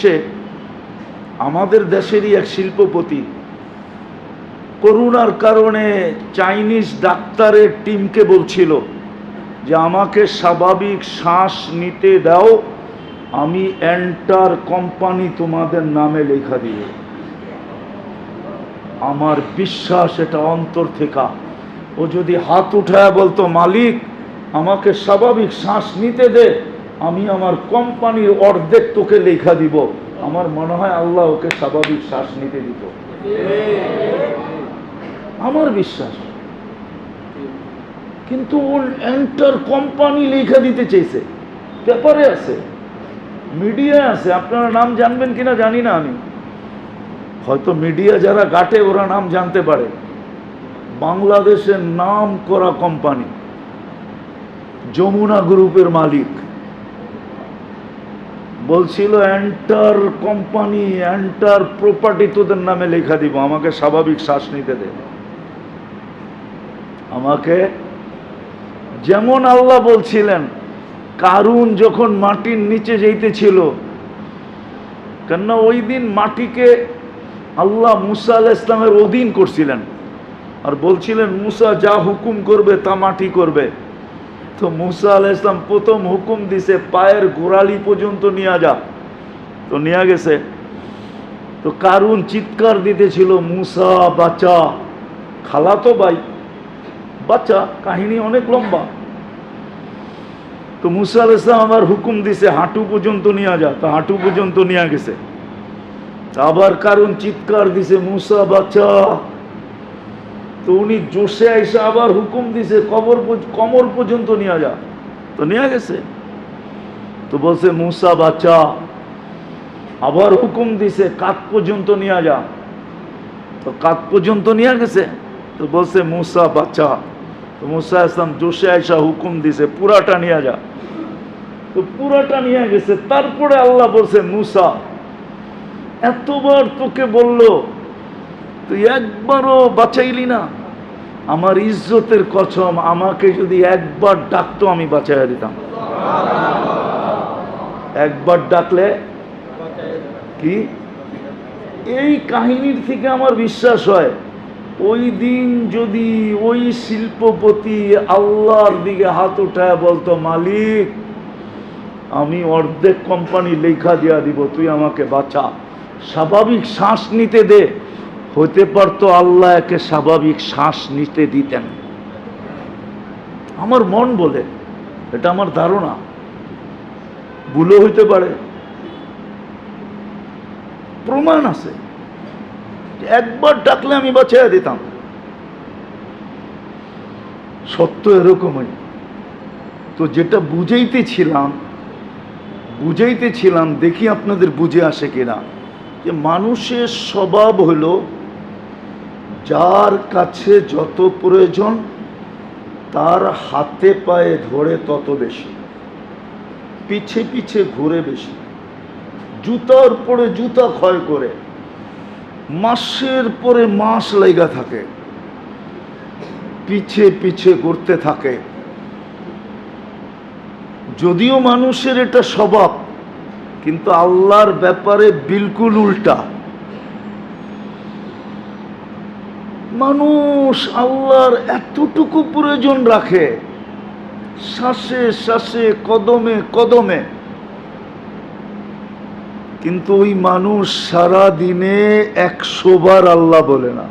সে আমাদের দেশেরই এক শিল্পপতি। করোনার কারণে চাইনিজ ডাক্তারের টিমকে বলছিল যে, আমাকে স্বাভাবিক শ্বাস নিতে দাও, আমি এন্টার কোম্পানি তোমাদের নামে লেখা দিব আমার বিশ্বাস এটা অন্তর থেকে। ও যদি হাত উঠায় বলতো, মালিক, আমাকে স্বাভাবিক শ্বাস নিতে দে আমি আমার কোম্পানির অর্ধেক তোকে লেখা দিব। আমার মনে হয় আল্লাহ ওকে স্বাভাবিক শ্বাস নিতে দিত। আমার বিশ্বাস। কিন্তু ওর এন্টার কোম্পানি লেখা দিতে চেয়েছে। পেপারে আছে মিডিয়া আছে। আপনারা নাম জানবেন কিনা জানি না আমি। হয়তো মিডিয়া যারা গাটে ওরা নাম জানতে পারে। বাংলাদেশের নাম করা কোম্পানি, যমুনা গ্রুপের মালিক। বলছিল এন্টার কোম্পানি এন্টার প্রপার্টি তোদের নামে লেখা দিব। আমাকে স্বাভাবিক শ্বাস নিতে দে। আমাকে যেমন আল্লাহ বলছিলেন, কারুন যখন মাটির নিচে যেতেছিল কেননা ওই দিন মাটিকে আল্লাহ মুসা আল ইসলামের অধীন করছিলেন। আর বলছিলেন, মুসা যা হুকুম করবে তা মাটি করবে। তো মুসা আল ইসলাম প্রথম হুকুম দিছে, পায়ের গোড়ালি পর্যন্ত নিয়ে যা। তো নিয়ে গেছে। তো কারুন চিৎকার দিতেছিল, মুসা বাচ্চা খালা তো ভাই বাচ্চা কাহিনী অনেক লম্বা। তো মুসা আল ইসলাম আবার হুকুম দিছে, হাঁটু পর্যন্ত নিয়ে যা। তো হাঁটু পর্যন্ত নিয়ে গেছে। আবার কারণ চিৎকার দিছে, মুসা বাচ্চা তো উনি জোশে এসে আবার হুকুম দিছে, কবর কমর পর্যন্ত নিয়ে যা। তো নিয়ে গেছে। তো বলছে, মুসা, বাচ্চা, আবার হুকুম দিছে, কাত পর্যন্ত নিয়ে যা। তো কাত পর্যন্ত নিয়ে গেছে। তো বলছে, মুসা, বাচ্চা, তো মুসা ইসলাম জোশে আয়সা হুকুম দিছে, পুরাটা নিয়ে যা। তো পুরাটা নিয়ে গেছে। তারপরে আল্লাহ বলছে, মুসা, এতবার তোকে বলল, তুই একবারও বাঁচাইলি না। আমার ইজ্জতের কসম, আমাকে যদি একবার ডাকতো আমি বাঁচাইয়া দিতাম। একবার ডাকলে কি? এই কাহিনীর থেকে আমার বিশ্বাস হয়, ওই দিন যদি ওই শিল্পপতি আল্লাহর দিকে হাত উঠায় বলতো, মালিক, আমি অর্ধেক কোম্পানি লেখা দিয়া দিব, তুই আমাকে বাঁচা। স্বাভাবিক শ্বাস নিতে দে। হতে পারতো আল্লাহ একে স্বাভাবিক শ্বাস নিতে দিতেন। আমার মন বলে, এটা আমার ধারণা। ভুলও হইতে পারে। প্রমাণ আছে। একবার ডাকলে আমি বাঁচাইয়া দিতাম। সত্য এরকমই। তো যেটা বুঝাইতেছিলাম বুঝাইতেছিলাম, দেখি আপনাদের বুঝে আসে কিনা, যে মানুষের স্বভাব হলো যার কাছে যত প্রয়োজন, তার হাতে পায়ে ধরে তত বেশি, পিছে পিছে ঘুরে বেশি, জুতার পরে জুতা ক্ষয় করে, মাসের পরে মাস লেগা থাকে, পিছে পিছে করতে থাকে। যদিও মানুষের এটা স্বভাব, কিন্তু আল্লাহর ব্যাপারে বিলকুল উল্টা। মানুষ আল্লাহর এতটুকু প্রয়োজন রাখে, শ্বাসে শ্বাসে, কদমে কদমে। কিন্তু ওই মানুষ সারা দিনে একশো বার আল্লাহ বলে না।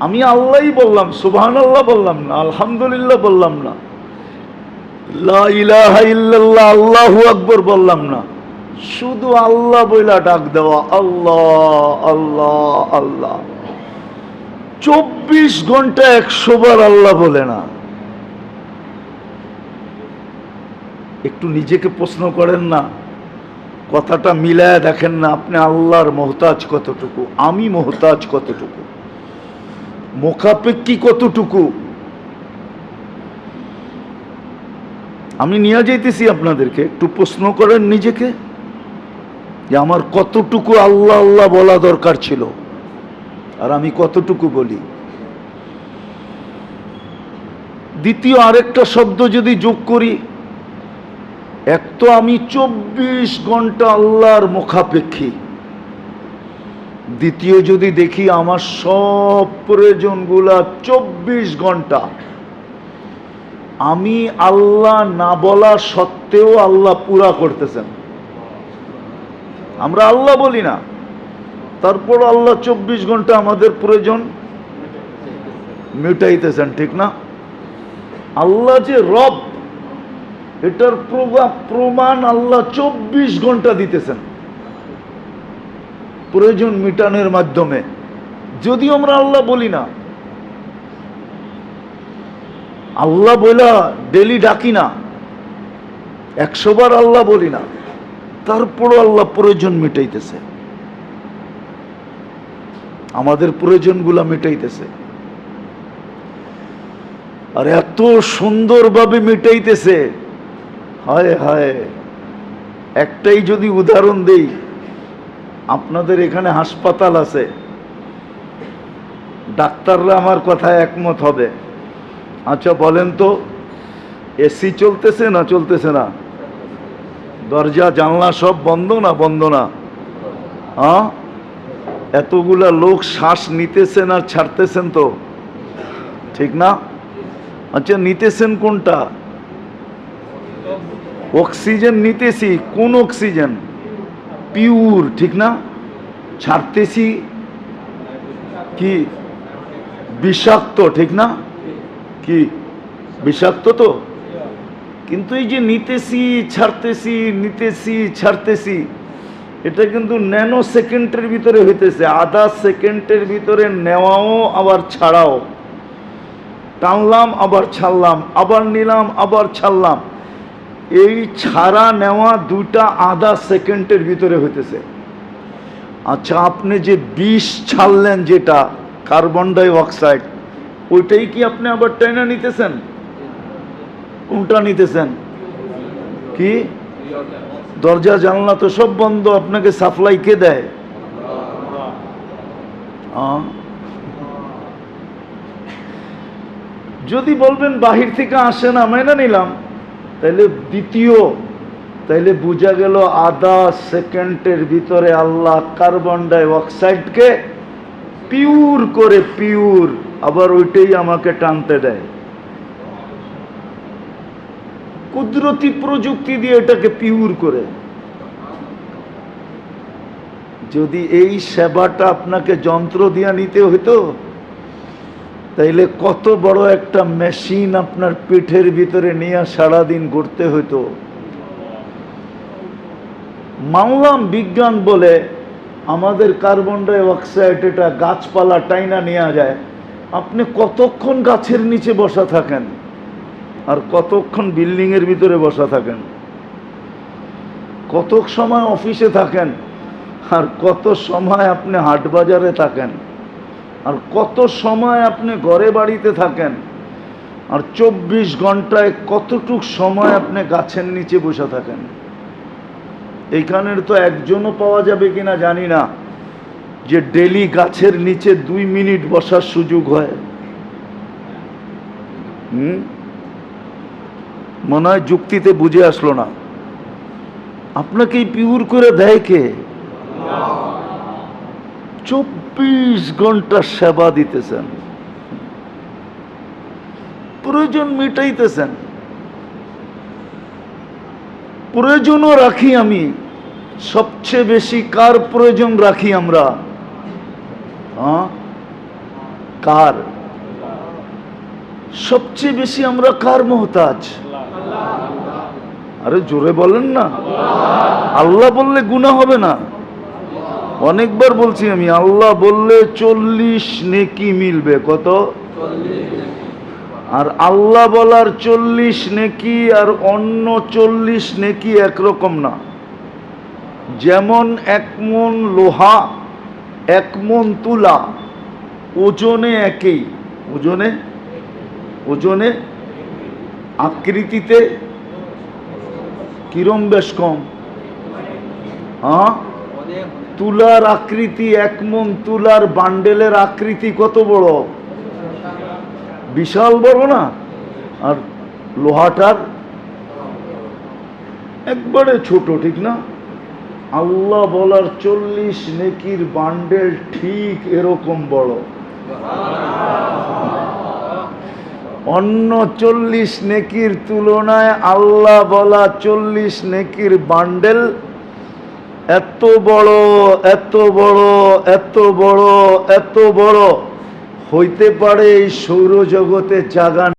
আমি আল্লাহই বললাম সুবহান আল্লাহ বললাম না, আলহামদুলিল্লাহ বললাম না। আল্লাহু আকবর বললাম না। শুধু আল্লাহ বইলা ডাক দেওয়া, আল্লাহ আল্লাহ আল্লাহ। চব্বিশ ঘণ্টা একশো বার আল্লাহ বলে না। একটু নিজেকে প্রশ্ন করেন না, কথাটা মিলায় দেখেন না, আপনি আল্লাহর মহতাজ কতটুকু, আমি মহতাজ কতটুকু মোকাপেক্ষি কতটুকু। আমি নিয়ে যাইতেছি আপনাদেরকে, একটু প্রশ্ন করেন নিজেকে। যে আমার কতটুকু আল্লাহ আল্লাহ বলা দরকার ছিল। আর আমি কতটুকু বলি? দ্বিতীয় আরেকটা শব্দ যদি যোগ করি, এক তো আমি চব্বিশ ঘণ্টা আল্লাহর মুখাপেক্ষী। দ্বিতীয় যদি দেখি আমার সব প্রয়োজনগুলা চব্বিশ ঘণ্টা। আমি আল্লাহ না বলা সত্ত্বেও আল্লাহ পুরা করতেছেন। আমরা আল্লাহ বলি না। তারপর আল্লাহ চব্বিশ ঘণ্টা আমাদের প্রয়োজন। মেটাইতেছেন, ঠিক না? আল্লাহ যে রব, এটার প্রমাণ আল্লাহ চব্বিশ ঘণ্টা দিতেছেন। প্রয়োজন মিটানোর মাধ্যমে। যদিও আমরা আল্লাহ বলি না। আল্লাহ বলা ডেলি ডাকি না। একশো বার আল্লাহ বলি না। তারপরও আল্লাহ প্রয়োজন মিটাইতেছে। আমাদের প্রয়োজনগুলা মিটাইতেছে। আর এত সুন্দরভাবে মিটাইতেছে। হায় হায়। একটাই যদি উদাহরণ দেই, আপনাদের এখানে হাসপাতাল আছে। ডাক্তাররা আমার কথায় একমত হবে। আচ্ছা বলেন তো, এসি চলতেছে না চলতেছে না? দরজা, জানলা সব বন্ধ না বন্ধ না? হ্যাঁ এতগুলা লোক শ্বাস নিতেছেন আর ছাড়তেছেন তো। ঠিক না? আচ্ছা নিতেছেন কোনটা? অক্সিজেন নিতেছি, কোন অক্সিজেন? পিওর, ঠিক না? ছাড়তেছি কি? বিষাক্ত, ঠিক না? কি? বিষাক্ত তো? কিন্তু এই যে নিতেছি, ছাড়তেছি নিতেছি, ছাড়তেছি, এটা কিন্তু ন্যানো সেকেন্ডের ভিতরে হইতেছে, আধা সেকেন্ডের ভিতরে নেওয়াও আবার ছাড়াও। টানলাম, আবার ছাড়লাম, আবার নিলাম, আবার ছাড়লাম। এই ছাড়া নেওয়া দুইটা আধা সেকেন্ডের ভিতরে হইতেছে। আচ্ছা আপনি যে বিষ ছাড়লেন যেটা, কার্বন ডাই অক্সাইড ওইটাই কি আপনি আবার টাইনা নিতেছেন? কোনটা নিতেছেন। কি? দরজা, জানলা তো সব বন্ধ, আপনাকে সাপ্লাই কে দেয়? যদি বলবেন বাহির থেকে আসে না, মেনে নিলাম। তাহলে দ্বিতীয়, তাইলে বোঝা গেল আধা সেকেন্ডের ভিতরে আল্লাহ কার্বন ডাই অক্সাইডকে পিওর করে, পিউর, আবার ওইটাই আমাকে টানতে দেয়। কুদরতি প্রযুক্তি দিয়ে এটাকে পিউর করে। যদি এই সেবাটা আপনাকে যন্ত্র দিয়ে নিতে হতো তাইলে কত বড় একটা মেশিন আপনার পিঠের ভিতরে নিয়ে সারাদিন ঘুরতে হতো মানলাম বিজ্ঞান বলে, আমাদের কার্বন ডাই অক্সাইড এটা গাছপালা টাইনা নেওয়া যায়, আপনি কতক্ষণ গাছের নিচে বসা থাকেন? আর কতক্ষণ বিল্ডিংয়ের ভিতরে বসা থাকেন? কত সময় অফিসে থাকেন? আর কত সময় আপনি হাট বাজারে থাকেন? আর কত সময় আপনি ঘরে বাড়িতে থাকেন? আর চব্বিশ ঘন্টায় কতটুক সময় আপনি গাছের নিচে বসে থাকেন? এইখানের তো একজনও পাওয়া যাবে কিনা জানি না, যে ডেলি গাছের নিচে দুই মিনিট বসার সুযোগ হয়। হুম? মনে হয় যুক্তিতে বুঝে আসলো না। আপনাকে পিউর করে দেয় কে? চব্বিশ ঘণ্টা সেবা দিতেছেন। প্রয়োজন মিটাইতেছেন। প্রয়োজনও রাখি আমি। সবচেয়ে বেশি কার প্রয়োজন রাখি আমরা? হ্যাঁ? কার? সবচেয়ে বেশি আমরা কার মোহতাজ? আরে জোরে বলেন না। আল্লাহ বললে গুণা হবে না। অনেকবার বলছি আমি, আল্লাহ বললে চল্লিশ নেকি মিলবে। কত? আর আল্লাহ বলার চল্লিশ নেকি আর অন্য চল্লিশ নেকি একরকম না। যেমন এক মন লোহা, এক মন তুলা, ওজনে একই। ওজনে? ওজনে? আকৃতিতে কিরম বেশ কম? হ্যাঁ? তুলার আকৃতি এক মন, তুলার বান্ডেলের আকৃতি কত বড়? বিশাল বড় না? আর লোহাটার? একবারে ছোট, ঠিক না? আল্লাহ বলার চল্লিশ নেকির বান্ডেল ঠিক এরকম বড়। অন্য চল্লিশ নেকির তুলনায় আল্লাহ বলা চল্লিশ নেকির বান্ডেল এত বড় এত বড় এত বড় এত বড়। হইতে পারে এই সৌরজগতে জাগা